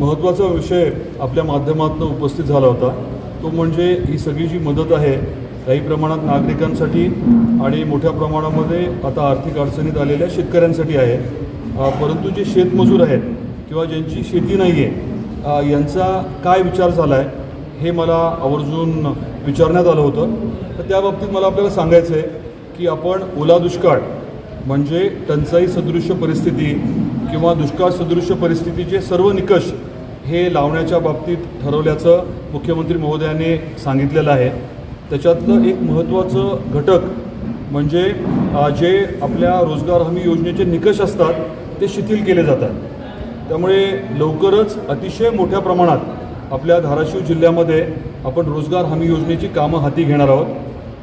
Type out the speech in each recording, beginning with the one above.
महत्त्वाचा विषय आपल्या माध्यमातून उपस्थित झाला होता. तो म्हणजे ही सगळी जी मदत आहे काही प्रमाणात नागरिकांसाठी आणि मोठ्या प्रमाणामध्ये आता आर्थिक अडचणीत आलेल्या शेतकऱ्यांसाठी आहे. परंतु जे शेतमजूर आहेत किंवा ज्यांची शेती नाही आहे यांचा काय विचार झाला आहे हे मला आवर्जून विचारण्यात आलं होतं. तर त्या बाबतीत मला आपल्याला सांगायचं आहे की आपण ओला दुष्काळ म्हणजे टंचाई सदृश्य परिस्थिती किंवा दुष्काळ सदृश्य परिस्थितीचे सर्व निकष हे लावण्याच्या बाबतीत ठरवल्याचं मुख्यमंत्री महोदयाने सांगितलेलं आहे. त्याच्यातलं एक महत्त्वाचं घटक म्हणजे जे आपल्या रोजगार हमी योजनेचे निकष असतात ते शिथिल केले जातात. त्यामुळे लवकरच अतिशय मोठ्या प्रमाणात आपल्या धाराशिव जिल्ह्यामध्ये आपण रोजगार हमी योजनेची कामं हाती घेणार आहोत.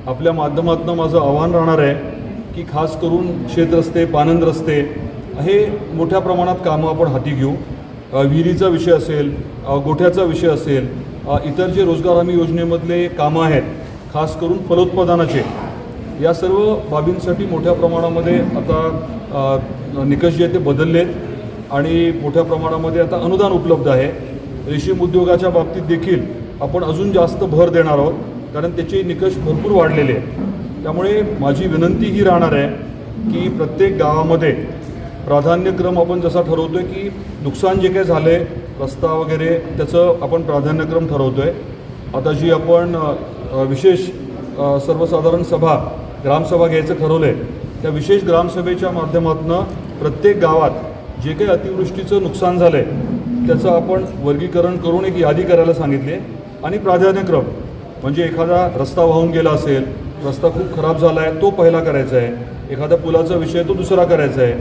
आपल्या माध्यमातून माझं आव्हान राहणार आहे की खास करून शेतरस्ते पानंद रस्ते हे मोठ्या प्रमाणात कामं आपण हाती घेऊ. विहिरीचा विषय असेल गोठ्याचा विषय असेल इतर जे रोजगार हमी योजनेमधले कामं आहेत खास करून फलोत्पादनाचे या सर्व बाबींसाठी मोठ्या प्रमाणामध्ये आता निकष जे आहेत ते बदलले आहेत आणि मोठ्या प्रमाणामध्ये आता अनुदान उपलब्ध आहे. रेशीम उद्योगाच्या बाबतीत देखील आपण अजून जास्त भर देणार आहोत कारण त्याचे निकष भरपूर वाढलेले आहेत. त्यामुळे माझी विनंती ही राहणार आहे की प्रत्येक गावामध्ये प्राधान्यक्रम आपण जसा ठरवतो आहे की नुकसान जे काही झालं आहे रस्ता वगैरे त्याचं आपण प्राधान्यक्रम ठरवतो आहे आता जी आपण विशेष सर्वसाधारण सभा ग्रामसभा घ्यायचं ठरवलं आहे त्या विशेष ग्रामसभेच्या माध्यमातून प्रत्येक गावात जे काही अतिवृष्टीचं नुकसान झालं आहे त्याचं आपण वर्गीकरण करून एक यादी करायला सांगितली आणि प्राधान्यक्रम म्हणजे एखादा रस्ता वाहून गेला असेल रस्ता खूप खराब झाला आहे तो पहिला करायचा आहे. एखाद्या पुलाचा विषय तो दुसरा करायचा आहे.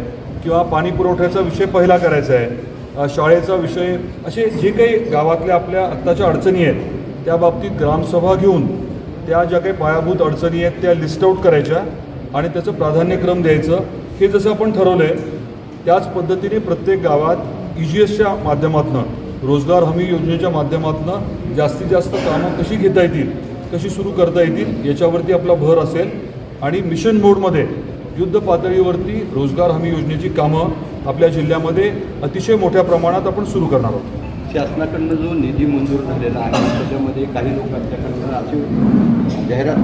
किंवा पाणी पुरवठ्याचा विषय पहिला करायचा आहे. शाळेचा विषय असे जे काही गावातल्या आपल्या आत्ताच्या अडचणी आहेत त्या बाबतीत ग्रामसभा घेऊन त्या ज्या काही पायाभूत अडचणी आहेत त्या लिस्ट आऊट करायच्या आणि त्याचं प्राधान्यक्रम द्यायचं. हे जसं आपण ठरवलं आहे त्याच पद्धतीने प्रत्येक गावात ई जी एसच्या माध्यमातून रोजगार हमी योजनेच्या माध्यमातून जास्तीत जास्त कामं कशी घेता येतील कशी सुरू करता येतील याच्यावरती आपला भर असेल. आणि मिशन मोडमध्ये युद्ध पातळीवरती रोजगार हमी योजनेची कामं आपल्या जिल्ह्यामध्ये अतिशय मोठ्या प्रमाणात आपण सुरू करणार आहोत. शासनाकडनं जो निधी मंजूर झालेला आहे त्याच्यामध्ये काही लोकांच्याकडनं अशी जाहिरात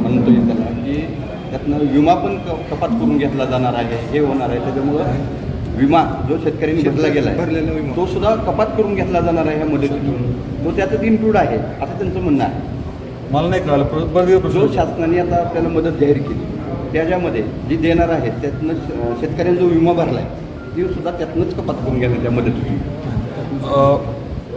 म्हणतो येईल त्याला की त्यातनं विमा पण क कपात करून घेतला जाणार आहे हे होणार आहे. त्याच्यामुळं विमा जो शेतकऱ्यांनी भरला गेला भरलेला आहे विमा. तो सुद्धा कपात करून घेतला जाणार आहे ह्या मदतीतून. तो त्याच्यात इन्क्लूड आहे असं त्यांचं म्हणणं आहे. मला नाही कळालं. प्र- प्रश्न. जो. शासनाने आता आपल्याला मदत जाहीर केली त्याच्यामध्ये जी देणार आहेत त्यातनं श- शेतकऱ्यांनी जो विमा भरला आहे ती सुद्धा त्यातनंच कपात करून घेणार त्या अ,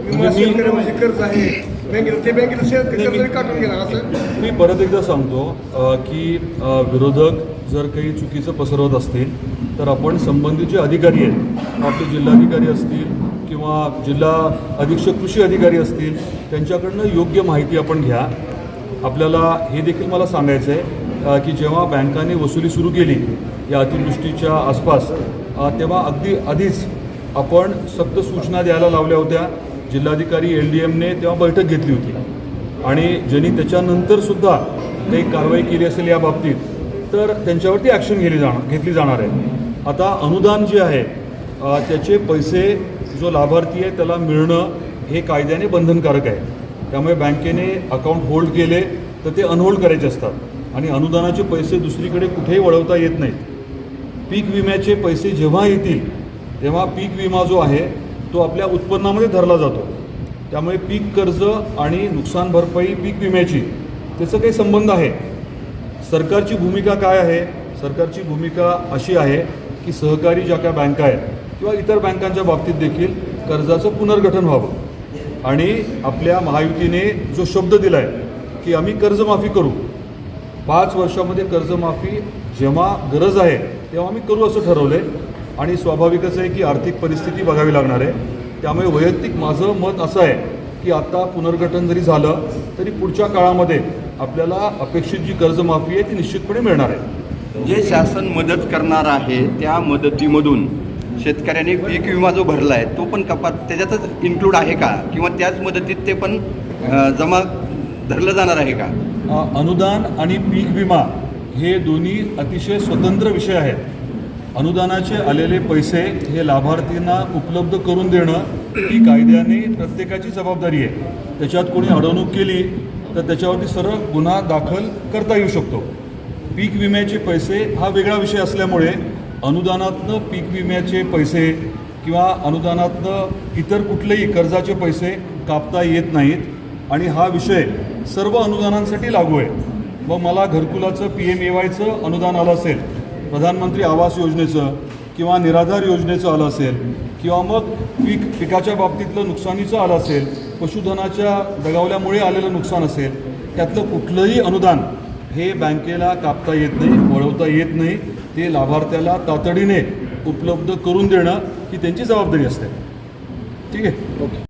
विमा म्हणजे मी- शेतकऱ्यामध्ये कर्ज आहे. बँकेला ते बँकेला शेतकरी कर्ज काढून घेणार असं? मी परत एकदा सांगतो अ, की अ, विरोधक जर काही चुकीचं पसरवत असतील तर आपण संबंधित जे अधिकारी आहेत आपले जिल्हाधिकारी असतील किंवा जिल्हा अधीक्षक कृषी अधिकारी असतील त्यांच्याकडनं योग्य माहिती आपण घ्या. आपल्याला हे देखील मला सांगायचं आहे की जेव्हा बँकाने वसुली सुरू केली या अतिवृष्टीच्या आसपास तेव्हा अगदी आधीच आपण सक्त सूचना द्यायला लावल्या होत्या. जिल्हाधिकारी एल डी एमने तेव्हा बैठक घेतली होती. आणि ज्यांनी त्याच्यानंतरसुद्धा काही कारवाई केली असेल या बाबतीत तर त्यांच्यावरती ॲक्शन घेतली जाणार घेतली जाणार आहे. आता अनुदान जे आहे त्याचे पैसे जो लाभार्थी आहे त्याला मिळणं हे कायद्याने बंधनकारक आहे. त्यामुळे बँकेने अकाउंट होल्ड केले तर ते अनहोल्ड करायचे असतात. आणि अनुदानाचे पैसे दुसरीकडे कुठेही वळवता येत नाहीत. पीक विम्याचे पैसे जेव्हा येतील तेव्हा पीक विमा जो आहे तो आपल्या उत्पन्नामध्ये धरला जातो. त्यामुळे पीक कर्ज आणि नुकसान भरपाई पीक विम्याची त्याचा काही संबंध आहे. सरकारची भूमिका काय आहे? सरकारची भूमिका अशी आहे की सहकारी ज्या काय बँका आहेत किंवा इतर बँकांच्या बाबतीत देखील कर्जाचं पुनर्गठन व्हावं. आणि आपल्या महायुतीने जो शब्द दिला आहे की आम्ही कर्जमाफी करू. पाच वर्षामध्ये कर्जमाफी जेव्हा गरज आहे तेव्हा आम्ही करू असं ठरवलं आहे आणि स्वाभाविकच आहे की आर्थिक परिस्थिती बघावी लागणार आहे. त्यामुळे वैयक्तिक माझं मत असं आहे की आता पुनर्गठन जरी झालं तरी पुढच्या काळामध्ये आपल्याला अपेक्षित जी कर्जमाफी आहे ती निश्चितपणे मिळणार आहे. जे शासन मदत करणार आहे त्या मदतीमधून शेतकऱ्याने पीक विमा जो भरला आहे तो पण कपात त्याच्यातच इन्क्लूड आहे का? किंवा त्याच मदतीत ते पण जमा धरलं जाणार आहे का? अनुदान आणि पीक विमा हे दोन्ही अतिशय स्वतंत्र विषय आहेत. अनुदानाचे आलेले पैसे हे लाभार्थींना उपलब्ध करून देणं ही कायद्याने प्रत्येकाची जबाबदारी आहे. त्याच्यात कोणी अडवणूक केली तर त्याच्यावरती सरळ गुन्हा दाखल करता येऊ शकतो. पीक विम्याचे पैसे हा वेगळा विषय असल्यामुळे अनुदानातनं पीक विम्याचे पैसे किंवा अनुदानातनं इतर कुठलेही कर्जाचे पैसे कापता येत नाहीत. आणि हा विषय सर्व अनुदानांसाठी लागू आहे. मग मला घरकुलाचं पी एम ए वायचं अनुदान आलं असेल प्रधानमंत्री आवास योजनेचं किंवा निराधार योजनेचं आलं असेल किंवा मग पीक पिकाच्या बाबतीतलं नुकसानीचं आलं असेल पशुधनाच्या दगावल्यामुळे आलेलं नुकसान असेल त्यातलं कुठलंही अनुदान हे बँकेला कापता येत नाही वळवता येत नाही. ते लाभार्थ्याला तातडीने उपलब्ध करून देणं ही त्यांची जबाबदारी असते. ठीक आहे? ओके.